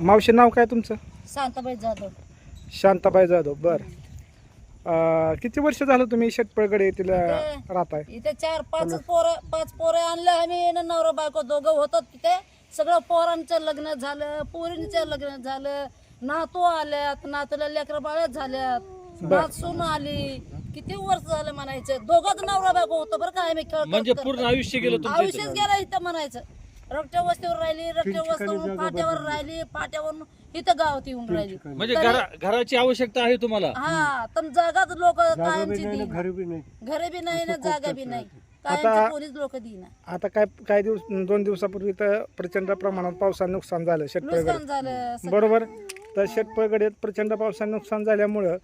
मावशी नाव काय तुमचं? शांताबाई जाधव. शांताबाई जाधव बर. अं, किती वर्ष झालं तुम्ही शेटपळगडे येथील राहताय? इथे चार पाच पोरं पाच पोरं आणलं आम्ही न नवरा बायको दोघं होतो तिथे. सगळं पोरांचं लग्न झालं पोरींचं लग्न झालं. नातू आल्यात नातूला लेकर बाळ्यात झाल्यात. नातसून आली. किती वर्ष झालं म्हणायचं? दोघंच नवरा बायको होतो बरं का आम्ही खेळ म्हणजे पूर्ण आयुष्य गेलं तुमचं आयुष्यच गेला इथं म्हणायचं. रक्त्या वस्तीवर राहिली रक्त्या वस्तीवरून फाट्यावर राहिली फाट्यावरून इथं गावात येऊन राहिली. म्हणजे घरा घराची आवश्यकता आहे तुम्हाला? हा तर जागाच लोक कायमची देईना. घरी बी नाही. घरे बी नाही ना जागा बी नाही. कायमची पोलीस लोक देईना. आता काय काही दिवस दोन दिवसापूर्वी तर प्रचंड प्रमाणात पावसानं नुकसान झालं शेतपळगड नुकसान झालं सगळं. बरोबर? तर शेतपळगडीत प्रचंड पावसानं नुकसान झाल्यामुळं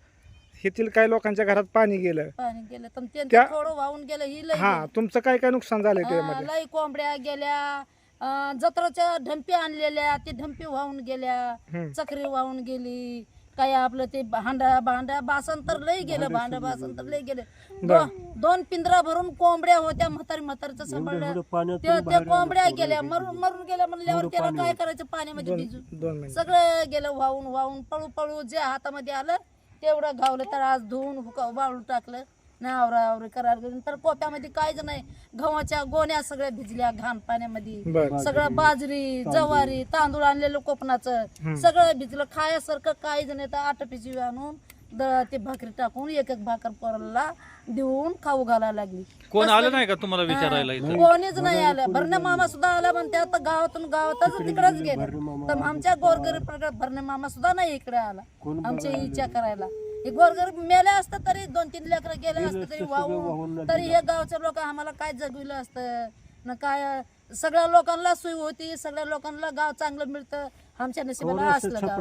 येथील काही लोकांच्या घरात पाणी गेलं. पाणी गेलं. तर त्या- थोडं वाहून गेलं ही लई हा तुमचं काय काय नुकसान झालंय हा, त्यामध्ये? लई कोंबड्या गेल्या अं, जत्राच्या ढंपी आणलेल्या ते ढंपी वाहून गेल्या हम्म. चक्री वाहून गेली काय आपलं ते भांडा भांडा बासन तर लई गेलं भांडा बासन तर लई गेलं. दो- दोन पिंजरा भरून कोंबड्या होत्या म्हातारी म्हातारीचं सांभाळलं. ते त्या कोंबड्या गेल्या मरून मरून गेल्या म्हणल्यावर त्याला काय करायचं पाण्यामध्ये भिजून? दोन मिनिट. सगळं गेलं वाहून वाहून पळू पळू जे हातामध्ये आलं तेवढं गावलं तर आज धुवून हुका- वाळू टाकलं. ना आवरा आवरी करायला गेलं तर पोत्यामध्ये काहीच नाही. गव्हाच्या गोण्या सगळ्या भिजल्या घाण पाण्यामध्ये. बर. सगळं बाजरी जवारी तांदूळ आणलेलं कोकणाचं. सगळं भिजलं खायासारखं काहीच नाही. तर आठ पिशवी आणून द- ते भाकरी टाकून एक एक भाकर पोराला देऊन खाऊ घालायला लागली. कोण आलं नाही का तुम्हाला विचारायला इथं? कोणीच नाही आलं. भरणे मामा सुद्धा आला म्हणते आता गावातून गावातच तिकडेच गेले तर आमच्या गोरगरीब प्रकार भरणे मामा सुद्धा नाही इकडे आला. आमच्या इच्छा करायला. हे गोरगरीब मेले असतं तरी दोन तीन लेकर गेले असतं तरी वाहून तरी हे गावचे लोक आम्हाला काय जगविलं असतं? न काय सगळ्या लोकांना सोय होती सगळ्या लोकांना गाव चांगलं मिळतं. आमच्या नशिबाला असलं गाव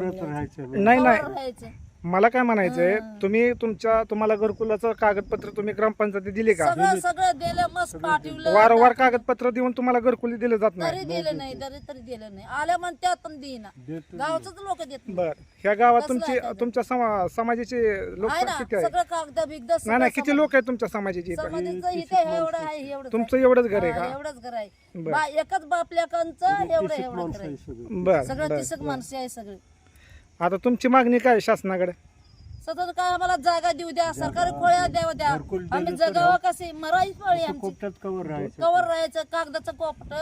नाही मला काय म्हणायचंय तुम्ही तुमच्या तुम्हाला घरकुलाचं कागदपत्र तुम्ही ग्रामपंचायती दिली का? सगळं सगळं दिलं मस्त पाठवलं. वारंवार कागदपत्र देऊन तुम्हाला घरकुली दिले जात नाही. तरी दिलं नाही तरी तरी दिलं नाही. आल्या पण देईना. गावच लोक देत नाही. बर. ह्या गावात कसलं तुमची आहे ते? तुमच्या समा- समाजाचे लोक आहे ना किती आहे सगळं कागद बिगद नाही नाही किती लोक आहेत तुमच्या समाजाचे इथं? समाजाचं इथे एवढं आहे? एवढं तुमचं एवढंच घर आहे का? एवढंच घर आहे. बरं. बा एकच बापल्याकांचं एवढं एवढं घर आहे. बर सगळं बर तिसक माणसे आहे सगळे. आता तुमची मागणी काय आहे शासनाकडे? सतत काय आम्हाला जागा देऊ द्या सरकारी खोळ्या द्यावा द्या. आम्ही जगावं कसे आमची. कोपट्यात कवर राहायचं. कवर राहायचं कागदाचं कोपट.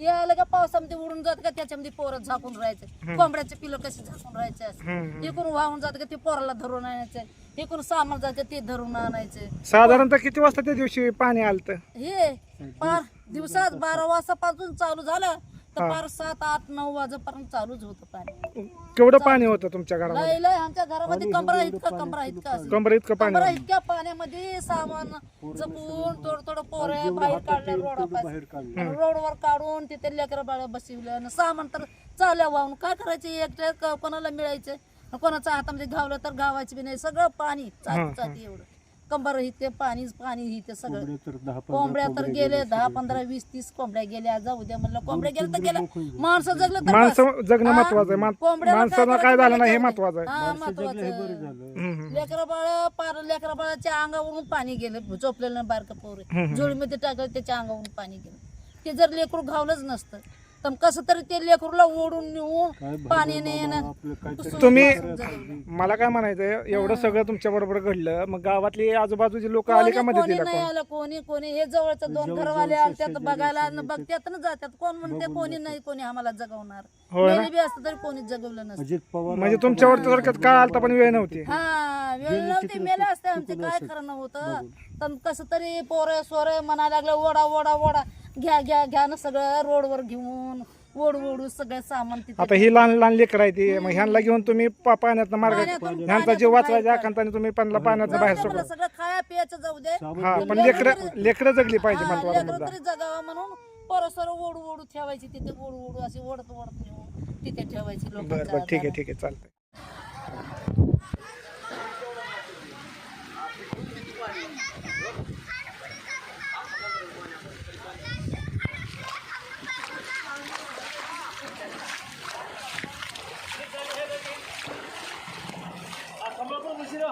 यायला का पावसामध्ये उडून जात का? त्याच्यामध्ये पोरं झाकून राहायचं. कोंबड्याचे पिलं कसे झाकून राहायचे? असं इकडून वाहून जात का? ते पोराला धरून आणायचं. इकडून सामान जातं ते धरून आणायचं. साधारणतः किती वाजता त्या दिवशी पाणी आलत? हे पार दिवसात बारा वाजतापासून चालू झालं. पार सात आठ नऊ वाजेपर्यंत चालूच होतं पाणी. केवढं पाणी होतं तुमच्या घरामध्ये? लय लय आमच्या घरामध्ये कमरा इतका कमरा इतका असं. कमर इतकं पाणी कमरा इतक्या पाण्यामध्ये सामान जपून थोडं थोडं पोरं बाहेर काढले बाहेर रोड काढलं रोडवर काढून तिथे लेकर बाळ बसवलं. आणि सामान तर चाल्या वाहून. काय करायचे? एकट्या क- कोणाला मिळायचं? कोणाच्या हातामध्ये घावलं तर गावाचे बी नाही. सगळं पाणी चाटी एवढं. कंबर इथे पाणी पाणी इथे सगळं. कोंबड्या तर कोंबड्या गेले दहा पंधरा वीस तीस कोंबड्या गेल्या. जाऊ द्या म्हणलं कोंबड्या गेल्या तर गेल्या. माणसं जगलं तर. माणसं जगणं? महत्वाचं आहे. माणसानं काय झालं नाही हे माहिती महत्वाचं आहे. हा बरं महत्वाचं झालं लेकरा बाळ पार लेकरा बाळाच्या अंगावरून पाणी गेलं. झोपलेलं बारकं पोर. झोळीमध्ये टाकलं त्याच्या अंगावरून पाणी गेलं. ते जर लेकरू घावलंच नसतं. तर कसं तरी ते लेकरूला ओढून नेऊन पाणी काहीतरी तुम्ही मला काय म्हणायचंय एवढं सगळं तुमच्या बरोबर घडलं मग गावातली आजूबाजूची लोक आली का कोणी कोणी नाही आलं कोणी कोणी हे जवळचं दोन घरवाले आले त्यात बघायला आणि बघत्यात ना जात्यात कोण म्हणते कोणी नाही कोणी आम्हाला जगवणार. मेली बी असतं तरी कोणी जगवलं नसतं. अजित पवार म्हणजे तुमच्यावर थोडक्यात काळ आलता पण वेळ नव्हती. हा वेळ नव्हती मेले असते आमचे. काय खरं नव्हतं. पण कसं तरी पोरं सोरे म्हणायला लागलं ओढा ओढा ओढा. घ्या घ्या घ्या ना सगळं रोडवर घेऊन ओढ ओढू सगळं सामान तिथे. आता ही लहान लहान लेकर आहे ती. मग ह्यांना घेऊन तुम्ही पा- पाण्यात मार्ग पाण्यातून- ह्यांचा जीव वाचवायच्या आकांताने तुम्ही पण पाण्यात बाहेर सोडलं सगळं खाया पियाचं जाऊ दे. हा पण लेकरं लेकरं जगली पाहिजे हा, महत्त्वाचा लेकरं मुद्दा तरी जगावं म्हणून परस्पर ओढू ओढू ठेवायची तिथे ओढू ओढू अशी ओढत ओढत नेऊन तिथे ठेवायची बरं बरं ठीक आहे ठीक आहे चालतंय. ছিল